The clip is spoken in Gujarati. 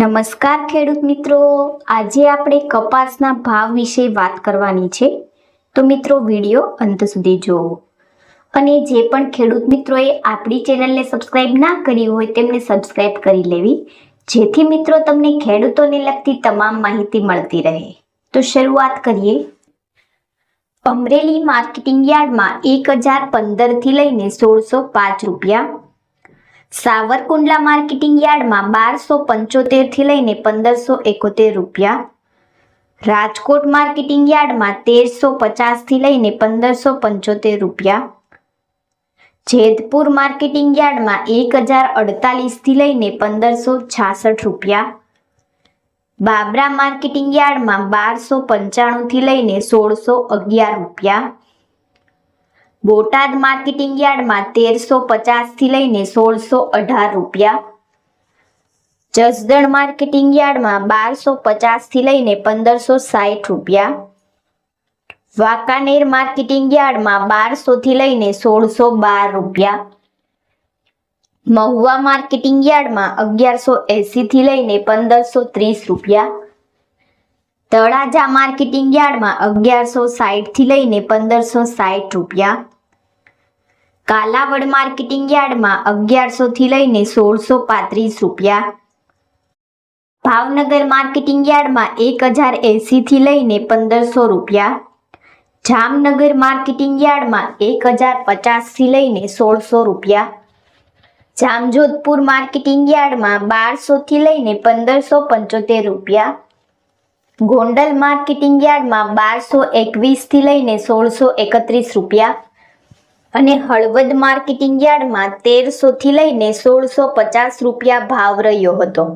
નમસ્કાર ખેડૂત મિત્રો. આજે આપણે કપાસના ભાવ વિશે વાત કરવાની છે. તો મિત્રો, વીડિયો અંત સુધી જુઓ અને જે પણ ખેડૂત મિત્રોએ આપણી ચેનલને સબસ્ક્રાઇબ ના કરી હોય તેમને સબસ્ક્રાઇબ કરી લેવી. જેથી મિત્રો તમને ખેડૂતોને લગતી તમામ માહિતી મળતી રહે. તો શરૂઆત કરીએ. અમરેલી માર્કેટિંગ યાર્ડમાં એક હજાર પંદરથી લઈને સોળસો પાંચ રૂપિયા સાવરકુંડલા માર્કેટિંગ યાર્ડમાં બારસો પંચોતેરથી લઈને પંદરસો એકોતેર રૂપિયા. રાજકોટ માર્કેટિંગ યાર્ડમાં તેરસો પચાસથી લઈને પંદરસો પંચોતેર રૂપિયા. જેતપુર માર્કેટિંગ યાર્ડમાં એક હજાર અડતાલીસથી લઈને પંદરસો છાસઠ રૂપિયા. બાબરા માર્કેટિંગ યાર્ડમાં બારસો પંચાણુંથી લઈને સોળસો અગિયાર રૂપિયા. બોટાદ માર્કેટિંગ યાર્ડમાં તેરસો પચાસથી લઈને સોળસો અઢાર રૂપિયા. જસદણ માર્કેટિંગ યાર્ડમાં બારસો પચાસથી લઈને પંદરસો સાઠ રૂપિયા. વાંકાનેર માર્કેટિંગ યાર્ડમાં બારસોથી લઈને સોળસો બાર રૂપિયા. મહુવા માર્કેટિંગ યાર્ડમાં અગિયારસો એંસીથી લઈને પંદરસો ત્રીસ રૂપિયા. તળાજા માર્કેટિંગ યાર્ડમાં અગિયારસો સાઠથી લઈને પંદરસો સાઠ રૂપિયા. કાલાવડ માર્કેટિંગ યાર્ડમાં અગિયારસોથી લઈને સોળસો પાંત્રીસ રૂપિયા. ભાવનગર માર્કેટિંગ યાર્ડમાં એક હજાર એંસીથી લઈને પંદરસો રૂપિયા. જામનગર માર્કેટિંગ યાર્ડમાં એક હજાર પચાસથી લઈને સોળસો રૂપિયા. જામજોધપુર માર્કેટિંગ યાર્ડમાં બારસોથી લઈને પંદરસો પંચોતેર રૂપિયા. ગોંડલ માર્કેટિંગ યાર્ડમાં બારસો એકવીસથી લઈને સોળસો એકત્રીસ રૂપિયા. અને હળવદ માર્કેટિંગ યાર્ડમાં તેરસોથી લઈને સોળસો પચાસ રૂપિયા ભાવ રહ્યો હતો.